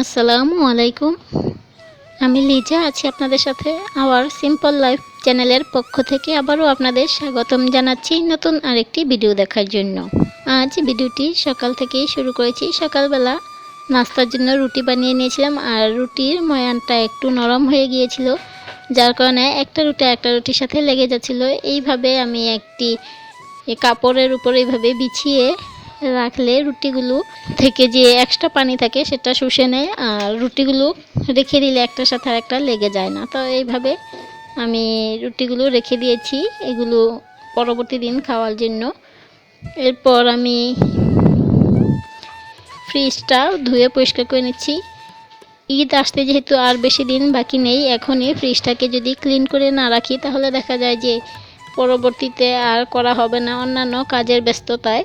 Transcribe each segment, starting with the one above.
আসসালামু আলাইকুম। আমি লিজা, আছি আপনাদের সাথে আবার সিম্পল লাইফ চ্যানেলের পক্ষ থেকে আবারও আপনাদের স্বাগতম জানাচ্ছি নতুন আরেকটি ভিডিও দেখার জন্য। আজ ভিডিওটি সকাল থেকেই শুরু করেছি। সকালবেলা নাস্তার জন্য রুটি বানিয়ে নিয়েছিলাম আর রুটির ময়ানটা একটু নরম হয়ে গিয়েছিল, যার কারণে একটা রুটি একটা রুটির সাথে লেগে যাচ্ছিল। এইভাবে আমি একটি কাপড়ের উপর এইভাবে বিছিয়ে রাখলে রুটিগুলো থেকে যে এক্সট্রা পানি থাকে সেটা শুষে নেয় আর রুটিগুলো রেখে দিলে একটার সাথে আর একটা লেগে যায় না। তো এইভাবে আমি রুটিগুলো রেখে দিয়েছি, এগুলো পরবর্তী দিন খাওয়ার জন্য। এরপর আমি ফ্রিজটা ধুয়ে পরিষ্কার করে নিচ্ছি। ঈদ আসতে যেহেতু আর বেশি দিন বাকি নেই এখনই ফ্রিজটাকে যদি ক্লিন করে না রাখি, তাহলে দেখা যায় যে পরবর্তীতে আর করা হবে না অন্যান্য কাজের ব্যস্ততায়।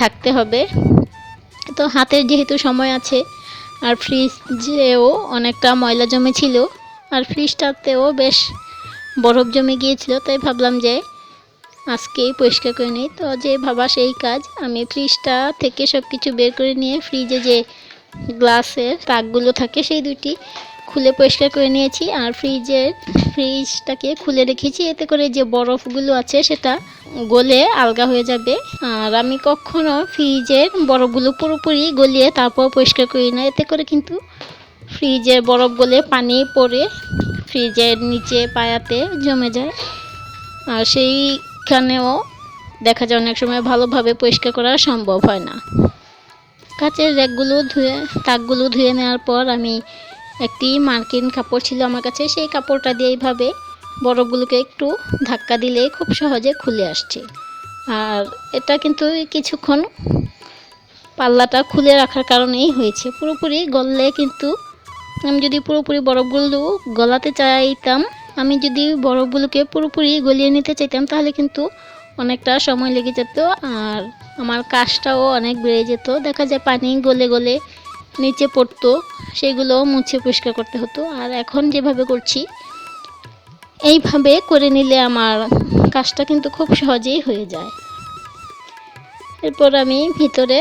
থাকতে হবে। তো হাতের যেহেতু সময় আছে, আর ফ্রিজেও অনেকটা ময়লা জমে ছিল আর ফ্রিজটাতেও বেশ বরফ জমে গিয়েছিল, তাই ভাবলাম যে আজকেই পরিষ্কার করে নিই। তো যে ভাবা সেই কাজ, আমি ফ্রিজটা থেকে সব কিছু বের করে নিয়ে ফ্রিজে যে গ্লাসের তাকগুলো থাকে সেই দুটি খুলে পরিষ্কার করে নিয়েছি, আর ফ্রিজের ফ্রিজটাকে খুলে রেখেছি। এতে করে যে বরফগুলো আছে সেটা গলে আলগা হয়ে যাবে। আর আমি কখনো ফ্রিজের বরফগুলো পুরোপুরি গলিয়ে তারপর পরিষ্কার করি না। এতে করে কিন্তু ফ্রিজের বরফ গলে পানি পড়ে ফ্রিজের নিচে পায়াতে জমে যায়। আর সেইখানেও দেখা যায় অনেক সময় ভালোভাবে পরিষ্কার করা সম্ভব হয় না। কাচের র্যাকগুলো ধুয়ে, তাকগুলো ধুয়ে নেওয়ার পর আমি একটি মার্কিন কাপড় ছিল আমার কাছে, সেই কাপড়টা দিয়ে এইভাবে বরফগুলোকে একটু ধাক্কা দিলে খুব সহজে খুলে আসছে। আর এটা কিন্তু কিছুক্ষণ পাল্লাটা খুলে রাখার কারণেই হয়েছে। পুরোপুরি গললে কিন্তু আমি যদি পুরোপুরি বরফগুলো গলাতে চাইতাম, আমি যদি বরফগুলোকে পুরোপুরি গলিয়ে নিতে চাইতাম, তাহলে কিন্তু অনেকটা সময় লেগে যেত আর আমার কাজটাও অনেক বেড়ে যেত। দেখা যায় পানি গলে গলে নিচে পড়তো, সেগুলো মুছে পরিষ্কার করতে হতো। আর এখন যেভাবে করছি, এইভাবে করে নিলে আমার কাজটা কিন্তু খুব সহজেই হয়ে যায়। এরপর আমি ভিতরে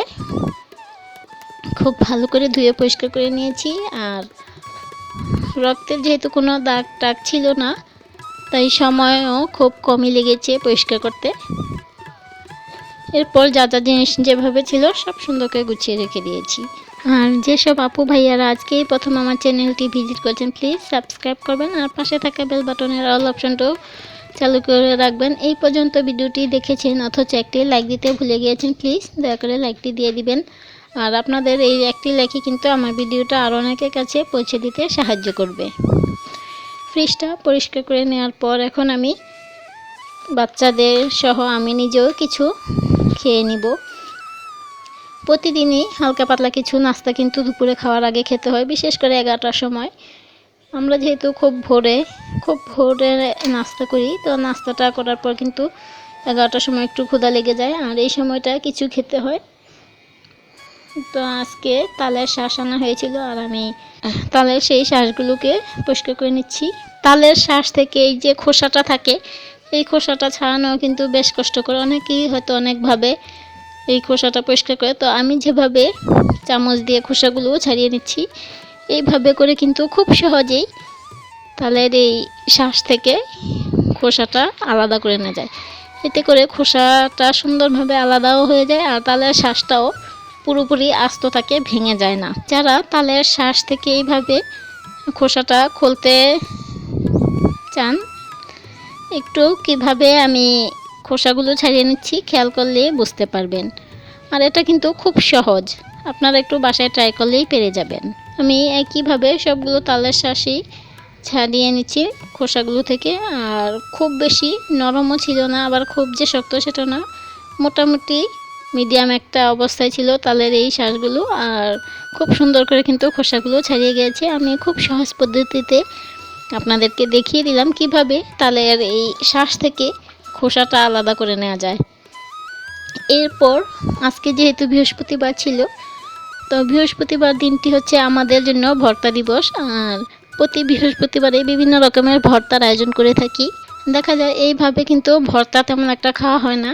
খুব ভালো করে ধুয়ে পরিষ্কার করে নিয়েছি। আর রক্তের যেহেতু কোনো দাগ টাগ ছিল না, তাই সময়ও খুব কমই লেগেছে পরিষ্কার করতে। এরপর যা যা জিনিস যেভাবে ছিল সব সুন্দর করে গুছিয়ে রেখে দিয়েছি। আর যেসব আপু ভাইয়ারা আজকেই প্রথম আমার চ্যানেলটি ভিজিট করছেন প্লিজ সাবস্ক্রাইব করবেন আর পাশে থাকা বেল বাটনের অল অপশনটাও চালু করে রাখবেন। এই পর্যন্ত ভিডিওটি দেখেছেন, অথচ একটি লাইক দিতে ভুলে গিয়েছেন প্লিজ দয়া করে লাইকটি দিয়ে দিবেন। আর আপনাদের এই একটি লাইকে কিন্তু আমার ভিডিওটা আরও অনেকের কাছে পৌঁছে দিতে সাহায্য করবে। ফ্রিজটা পরিষ্কার করে নেওয়ার পর এখন আমি বাচ্চাদের সহ আমি নিজেও কিছু খেয়ে নিব। প্রতিদিনই হালকা পাতলা কিছু নাস্তা কিন্তু দুপুরে খাওয়ার আগে খেতে হয়, বিশেষ করে এগারোটার সময়। আমরা যেহেতু খুব ভোরে খুব ভোরে নাস্তা করি, তো নাস্তাটা করার পর কিন্তু এগারোটার সময় একটু ক্ষুধা লেগে যায়, আর এই সময়টা কিছু খেতে হয়। তো আজকে তালের শ্বাস আনা হয়েছিল, আর আমি তালের সেই শ্বাসগুলোকে পরিষ্কার করে নিচ্ছি। তালের শ্বাস থেকে এই যে খোসাটা থাকে, এই খোসাটা ছাড়ানো কিন্তু বেশ কষ্টকর। অনেকেই হয়তো অনেকভাবে এই খোসাটা পরিষ্কার করে, তো আমি যেভাবে চামচ দিয়ে খোসাগুলো ছাড়িয়ে নিচ্ছি, এইভাবে করে কিন্তু খুব সহজেই তালের এই শ্বাস থেকে খোসাটা আলাদা করে নেওয়া যায়। এতে করে খোসাটা সুন্দরভাবে আলাদাও হয়ে যায় আর তালের শ্বাসটাও পুরোপুরি আস্ত থাকে, ভেঙে যায় না। যারা তালের শ্বাস থেকে এইভাবে খোসাটা খুলতে চান, একটু কীভাবে আমি খোসাগুলো ছাড়িয়ে নিচ্ছি, খেয়াল করলে বুঝতে পারবেন। আর এটা কিন্তু খুব সহজ। আপনারা একটু বাসায় ট্রাই করলেই পেরে যাবেন। আমি একইভাবে সবগুলো তালের শ্বাসই ছাড়িয়ে নিচ্ছি খোসাগুলো থেকে। আর খুব বেশি নরমও ছিল না, আবার খুব যে শক্ত সেটা না। মোটামুটি মিডিয়াম একটা অবস্থায় ছিল তালের এই শ্বাসগুলো আর খুব সুন্দর করে কিন্তু খোসাগুলো ছাড়িয়ে গিয়েছে আমি খুব সহজ পদ্ধতিতে আপনাদেরকে দেখিয়ে দিলাম কীভাবে তালের এই শ্বাস থেকে খোসাটা আলাদা করে নেওয়া যায়। এরপর আজকে যেহেতু বৃহস্পতিবার ছিল, তো বৃহস্পতিবার দিনটি হচ্ছে আমাদের জন্য ভর্তা দিবস। আর প্রতি বৃহস্পতিবারে বিভিন্ন রকমের ভর্তার আয়োজন করে থাকি। দেখা যায় এইভাবে কিন্তু ভর্তা তেমন একটা খাওয়া হয় না।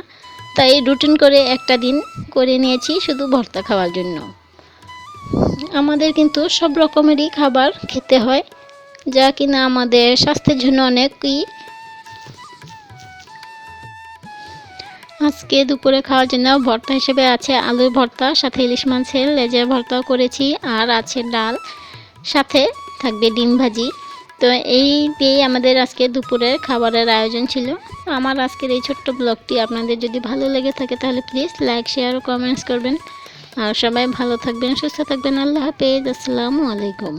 তাই রুটিন করে একটা দিন করে নিয়েছি শুধু ভর্তা খাওয়ার জন্য। আমাদের কিন্তু সব রকমেরই খাবার খেতে হয়, যা কিনা আমাদের স্বাস্থ্যের জন্য অনেকই আজকে দুপুরে খাওয়ার জন্য ভর্তা হিসেবে আছে আলুর ভর্তা, সাথে ইলিশ মাছের লেজের ভর্তাও করেছি, আর আছে ডাল, সাথে থাকবে ডিম ভাজি। তো এই দিয়েই আমাদের আজকে দুপুরের খাবারের আয়োজন ছিল। আমার আজকের এই ছোট্ট ব্লগটি আপনাদের যদি ভালো লেগে থাকে তাহলে প্লিজ লাইক, শেয়ার ও কমেন্টস করবেন। আর সবাই ভালো থাকবেন, সুস্থ থাকবেন। আল্লাহ হাফেজ, আসসালামু আলাইকুম।